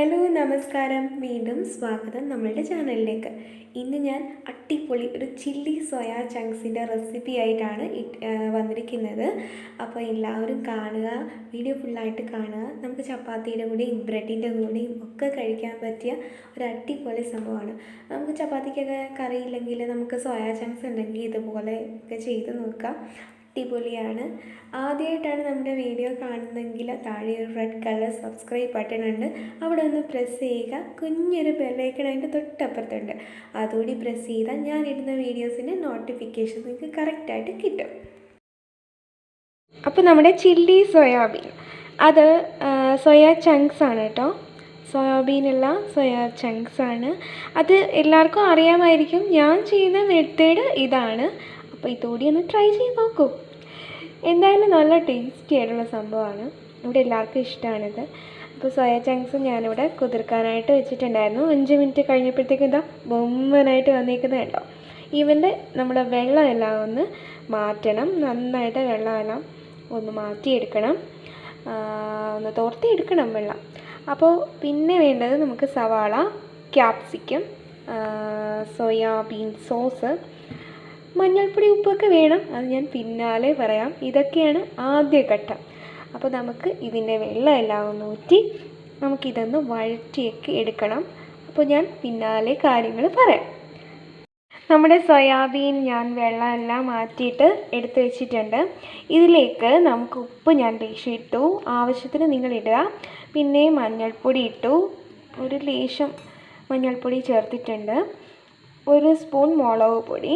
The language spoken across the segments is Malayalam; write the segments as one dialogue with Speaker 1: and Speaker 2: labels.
Speaker 1: ഹലോ നമസ്കാരം. വീണ്ടും സ്വാഗതം നമ്മളുടെ ചാനലിലേക്ക്. ഇന്ന് ഞാൻ അട്ടിപ്പൊളി ഒരു ചില്ലി സോയാ ചങ്ക്സിന്റെ റെസിപ്പി ആയിട്ടാണ് വന്നിരിക്കുന്നത്. അപ്പോൾ എല്ലാവരും കാണുക വീഡിയോ ഫുള്ളായിട്ട് കാണുക. നമുക്ക് ചപ്പാത്തിയുടെ കൂടെയും ബ്രെഡിന്റെ കൂടെയും ഒക്കെ കഴിക്കാൻ പറ്റിയ ഒരു അട്ടിപ്പൊളി സംഭവമാണ്. നമുക്ക് ചപ്പാത്തിക്കൊക്കെ കറിയില്ലെങ്കിൽ നമുക്ക് സോയാ ചങ്ക്സ് ഉണ്ടെങ്കിൽ ഇതുപോലെ ഒക്കെ ചെയ്ത് നോക്കാം. അടിപൊളിയാണ്. ആദ്യമായിട്ടാണ് നമ്മുടെ വീഡിയോ കാണുന്നതെങ്കിൽ താഴെ ഒരു റെഡ് കളർ സബ്സ്ക്രൈബ് ബട്ടൺ ഉണ്ട്. അവിടെ ഒന്ന് പ്രസ് ചെയ്യുക. കുഞ്ഞൊരു ബെല്ലൈക്കൺ അതിന്റെ തൊട്ടപ്പുറത്തുണ്ട്. അതുകൂടി പ്രസ് ചെയ്താൽ ഞാൻ ഇടുന്ന വീഡിയോസിന്റെ നോട്ടിഫിക്കേഷൻ നിങ്ങൾക്ക് കറക്റ്റായിട്ട് കിട്ടും. അപ്പോൾ നമ്മുടെ ചില്ലി സോയാബീൻ അത് സോയാ ചങ്ക്സ് ആണ് കേട്ടോ സോയാബീനല്ല സോയാ ചങ്ക്സ് ആണ്. അത് എല്ലാവർക്കും അറിയാമായിരിക്കും. ഞാൻ ചെയ്യുന്ന മെത്തേഡ് ഇതാണ്. അപ്പോൾ ഇതുകൂടി ഒന്ന് ട്രൈ ചെയ്ത് നോക്കൂ. എന്തായാലും നല്ല ടേസ്റ്റി ആയിട്ടുള്ള സംഭവമാണ്. ഇവിടെ എല്ലാവർക്കും ഇഷ്ടമാണിത്. അപ്പോൾ സോയ ചങ്ക്സ് ഞാനിവിടെ കുതിർക്കാനായിട്ട് വെച്ചിട്ടുണ്ടായിരുന്നു. അഞ്ച് മിനിറ്റ് കഴിഞ്ഞപ്പോഴത്തേക്കും ഇതാ ബൊമ്മനായിട്ട് വന്നിരിക്കുന്നത് കേട്ടോ ഇവന്റെ നമ്മുടെ വെള്ളമെല്ലാം ഒന്ന് മാറ്റണം. നന്നായിട്ട് വെള്ളമെല്ലാം ഒന്ന് മാറ്റിയെടുക്കണം. ഒന്ന് തോർത്തിയെടുക്കണം വെള്ളം. അപ്പോൾ പിന്നെ വേണ്ടത് നമുക്ക് സവാള ക്യാപ്സിക്കം സോയാബീൻ സോസ് മഞ്ഞൾപ്പൊടി ഉപ്പൊക്കെ വേണം. അത് ഞാൻ പിന്നാലെ പറയാം. ഇതൊക്കെയാണ് ആദ്യ ഘട്ടം. അപ്പോൾ നമുക്ക് ഇതിന്റെ വെള്ളം എല്ലാം ഒന്ന് ഊറ്റി നമുക്കിതൊന്ന് വഴറ്റിയൊക്കെ എടുക്കണം. അപ്പോൾ ഞാൻ പിന്നാലെ കാര്യങ്ങൾ പറയാം. നമ്മുടെ സോയാബീൻ ഞാൻ വെള്ളമെല്ലാം മാറ്റിയിട്ട് എടുത്ത് വെച്ചിട്ടുണ്ട്. ഇതിലേക്ക് നമുക്ക് ഉപ്പ് ഞാൻ ലേശം ഇട്ടു. ആവശ്യത്തിന് നിങ്ങൾ ഇടുക. പിന്നെ മഞ്ഞൾപ്പൊടി ഇട്ടു. ഒരു ലേശം മഞ്ഞൾപ്പൊടി ചേർത്തിട്ടുണ്ട്. ഒരു സ്പൂൺ മുളക് പൊടി.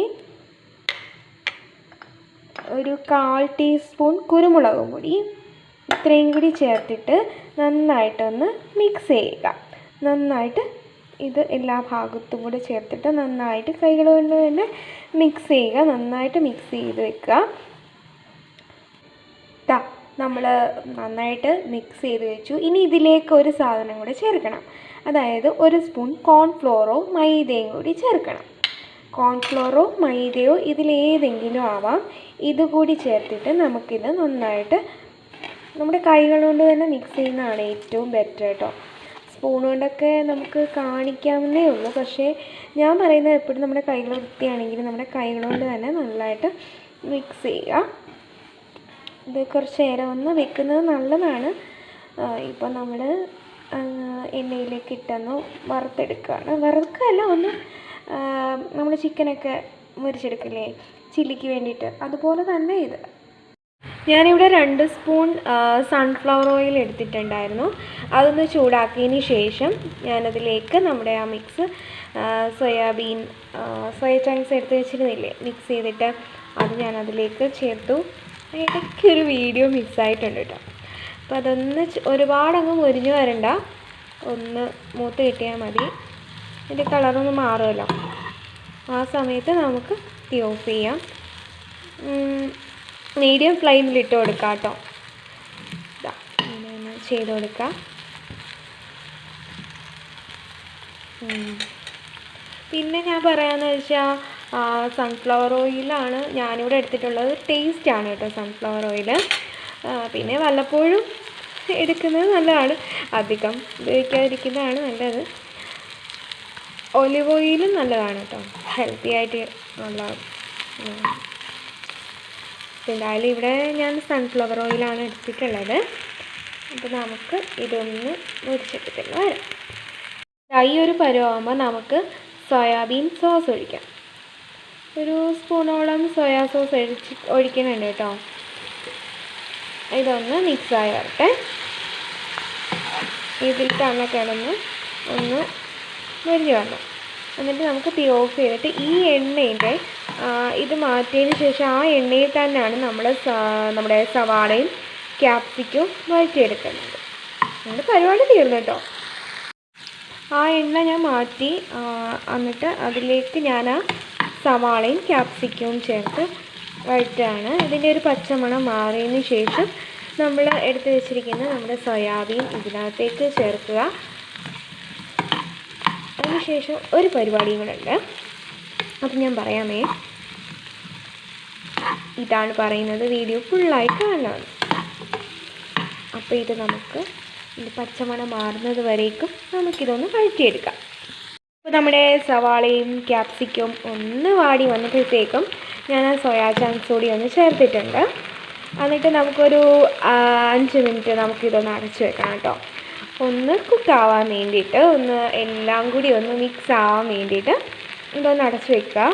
Speaker 1: ഒരു കാൽ ടീസ്പൂൺ കുരുമുളക് പൊടി. ഇത്രയും കൂടി ചേർത്തിട്ട് നന്നായിട്ടൊന്ന് മിക്സ് ചെയ്യുക. നന്നായിട്ട് ഇത് എല്ലാ ഭാഗത്തും കൂടെ ചേർത്തിട്ട് നന്നായിട്ട് കൈകൾ കൊണ്ട് തന്നെ മിക്സ് ചെയ്യുക. നന്നായിട്ട് മിക്സ് ചെയ്ത് വെക്കുക. ദാ നമ്മൾ നന്നായിട്ട് മിക്സ് ചെയ്ത് വെച്ചു. ഇനി ഇതിലേക്ക് ഒരു സാധനം കൂടെ ചേർക്കണം. അതായത് ഒരു സ്പൂൺ കോൺഫ്ലോറോ മൈദയും കൂടി ചേർക്കണം. കോൺഫ്ലോറോ മൈദയോ ഇതിലേതെങ്കിലും ആവാം. ഇതുകൂടി ചേർത്തിട്ട് നമുക്കിത് നന്നായിട്ട് നമ്മുടെ കൈകൾ കൊണ്ട് തന്നെ മിക്സ് ചെയ്യുന്നതാണ് ഏറ്റവും ബെറ്റർ കേട്ടോ. സ്പൂൺ കൊണ്ടൊക്കെ നമുക്ക് കാണിക്കാവുന്നേ ഉള്ളൂ. പക്ഷേ ഞാൻ പറയുന്നത് എപ്പോഴും നമ്മുടെ കൈകൾ വൃത്തിയാണെങ്കിൽ നമ്മുടെ കൈകൾ കൊണ്ട് തന്നെ നല്ലതായിട്ട് മിക്സ് ചെയ്യുക. ഇത് കുറച്ച് നേരം ഒന്ന് വെക്കുന്നത് നല്ലതാണ്. ഇപ്പം നമ്മൾ എണ്ണയിലേക്ക് ഇട്ടൊന്ന് വറുത്തെടുക്കുകയാണ്. വറുക്കല്ല ഒന്ന് നമ്മൾ ചിക്കനൊക്കെ മുരിച്ചെടുക്കില്ലേ? ചില്ലിക്ക് വേണ്ടിയിട്ട്. അതുപോലെ തന്നെ ഇത്. ഞാനിവിടെ രണ്ട് സ്പൂൺ സൺഫ്ലവർ ഓയിൽ എടുത്തിട്ടുണ്ടായിരുന്നു. അതൊന്ന് ചൂടാക്കിയതിന് ശേഷം ഞാനതിലേക്ക് നമ്മുടെ ആ മിക്സ് സോയാബീൻ സോയ ചങ്ക്സ് എടുത്ത് വെച്ചിരുന്നില്ലേ മിക്സ് ചെയ്തിട്ട് അത് ഞാനതിലേക്ക് ചേർത്തു. ഇടയ്ക്കൊരു വീഡിയോ മിസ്സായിട്ടുണ്ട് കേട്ടോ അപ്പോൾ അതൊന്ന് ഒരുപാടങ്ങ് മുരിഞ്ഞു വരണ്ട. ഒന്ന് മൂത്ത് കിട്ടിയാൽ മതി. ഇതിന്റെ കളറൊന്ന് മാറുമല്ലോ. ആ സമയത്ത് നമുക്ക് തീ ഓഫ് ചെയ്യാം. മീഡിയം ഫ്ലെയിമിൽ ഇട്ട് കൊടുക്കാം കേട്ടോ ഇങ്ങനെ ചെയ്ത് കൊടുക്കാം. പിന്നെ ഞാൻ പറയാമെന്ന് വെച്ചാൽ സൺഫ്ലവർ ഓയിലാണ് ഞാനിവിടെ എടുത്തിട്ടുള്ളത്. ടേസ്റ്റ് ആണ് കേട്ടോ സൺഫ്ലവർ ഓയിൽ പിന്നെ വല്ലപ്പോഴും എടുക്കുന്നത് നല്ലതാണ്. അധികം ഉപയോഗിക്കാതിരിക്കുന്നതാണ് നല്ലത്. ഒലിവ് ഓയിലും നല്ലതാണ് കേട്ടോ ഹെൽത്തി ആയിട്ട് ഉള്ള. എന്തായാലും ഇവിടെ ഞാൻ സൺഫ്ലവർ ഓയിലാണ് എടുത്തിട്ടുള്ളത്. അപ്പോൾ നമുക്ക് ഇതൊന്ന് മുരിച്ചെടുത്തിട്ട് വരാം. ഈ ഒരു പരുവാകുമ്പോൾ നമുക്ക് സോയാബീൻ സോസ് ഒഴിക്കാം. ഒരു സ്പൂണോളം സോയാ സോസ് ഒഴിച്ച് ഒഴിക്കുന്നുണ്ട് കേട്ടോ. ഇതൊന്ന് മിക്സായി വരട്ടെ. ഇതിൽ തന്നെ കിടന്ന് ഒന്ന് മുരിഞ്ഞ് വരണം. എന്നിട്ട് നമുക്ക് തീ ഓഫ് ചെയ്തിട്ട് ഈ എണ്ണയുടെ ഇത് മാറ്റിയതിന് ശേഷം ആ എണ്ണയിൽ തന്നെയാണ് നമ്മൾ നമ്മുടെ സവാളയും ക്യാപ്സിക്കും വഴറ്റിയെടുക്കുന്നത്. നമ്മുടെ പരിപാടി തീർന്നു കേട്ടോ. ആ എണ്ണ ഞാൻ മാറ്റി എന്നിട്ട് അതിലേക്ക് ഞാൻ ആ സവാളയും ക്യാപ്സിക്കവും ചേർത്ത് വഴറ്റാണ് ഇതിന്റെ ഒരു പച്ചമണം മാറിയതിന് ശേഷം നമ്മൾ എടുത്തു വെച്ചിരിക്കുന്ന നമ്മുടെ സോയാബീൻ ഇതിനകത്തേക്ക് ചേർക്കുക. അതിനുശേഷം ഒരു പരിപാടിയും കൂടെ ഉണ്ട്. അത് ഞാൻ പറയാമേ. ഇതാണ് പറയുന്നത് വീഡിയോ ഫുള്ളായി കാണാം അപ്പോൾ ഇത് നമുക്ക് ഇത് പച്ചമണ മാറുന്നത് വരേക്കും നമുക്കിതൊന്ന് വഴറ്റിയെടുക്കാം. അപ്പോൾ നമ്മുടെ സവാളയും ക്യാപ്സിക്കും ഒന്ന് വാടി വന്നപ്പോഴത്തേക്കും ഞാൻ ആ സോയാ ചാൻസ് കൂടി ഒന്ന് ചേർത്തിട്ടുണ്ട്. എന്നിട്ട് നമുക്കൊരു അഞ്ച് മിനിറ്റ് നമുക്കിതൊന്ന് അടച്ചു വെക്കണം കേട്ടോ. ഒന്ന് കുക്കാവാൻ വേണ്ടിയിട്ട് ഒന്ന് എല്ലാം കൂടി ഒന്ന് മിക്സ് ആവാൻ വേണ്ടിയിട്ട് ഇതൊന്ന് അടച്ച് വെക്കുക.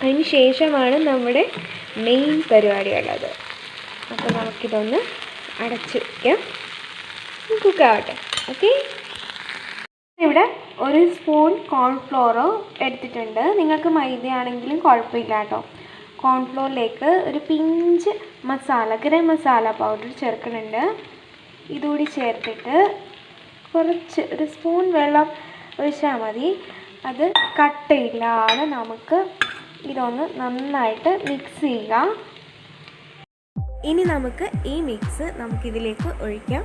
Speaker 1: അതിന് ശേഷമാണ് നമ്മുടെ മെയിൻ പരിപാടി ഉള്ളത് അപ്പോൾ നമുക്കിതൊന്ന് അടച്ച് വയ്ക്കാം കുക്കാവട്ടെ ഓക്കെ ഇവിടെ ഒരു സ്പൂൺ കോൺഫ്ലോറോ എടുത്തിട്ടുണ്ട്. നിങ്ങൾക്ക് മൈദയാണെങ്കിലും കുഴപ്പമില്ല കേട്ടോ. കോൺഫ്ലോറിലേക്ക് ഒരു പിഞ്ച് മസാല ഗരം മസാല പൗഡർ ചേർക്കുന്നുണ്ട്. ഇതുകൂടി ചേർത്തിട്ട് കുറച്ച് ഒരു സ്പൂൺ വെള്ളം ഒഴിച്ചാൽ മതി. അത് കട്ടയില്ലാതെ നമുക്ക് ഇതൊന്ന് നന്നായിട്ട് മിക്സ് ചെയ്യുക ഇനി നമുക്ക് ഈ മിക്സ് നമുക്കിതിലേക്ക് ഒഴിക്കാം.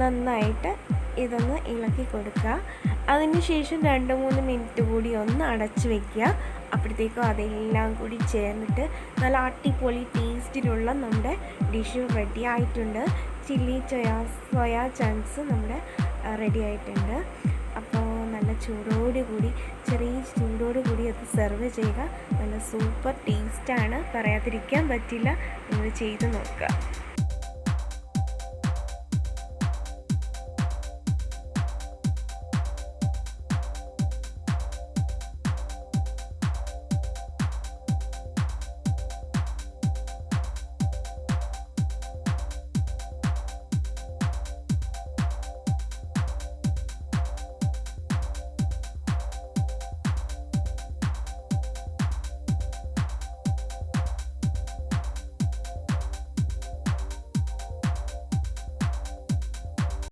Speaker 1: നന്നായിട്ട് ഇതൊന്ന് ഇളക്കി കൊടുക്കുക. അതിനുശേഷം രണ്ട് മൂന്ന് മിനിറ്റ് കൂടി ഒന്ന് അടച്ചു വെക്കുക. അപ്പോഴത്തേക്കും അതെല്ലാം കൂടി ചേർന്നിട്ട് നല്ല അടിപൊളി ടേസ്റ്റിലുള്ള നമ്മുടെ ഡിഷ് റെഡി ആയിട്ടുണ്ട്. ചില്ലി സോയാ സോയാ ചങ്ക്സ് നമ്മുടെ റെഡി ആയിട്ടുണ്ട്. അപ്പോൾ നല്ല ചൂടോട് കൂടി ചെറിയ ചൂടോടുകൂടി അത് സെർവ് ചെയ്യുക. നല്ല സൂപ്പർ ടേസ്റ്റാണ് പറയാതിരിക്കാൻ പറ്റില്ല. നിങ്ങൾ ചെയ്ത് നോക്കുക.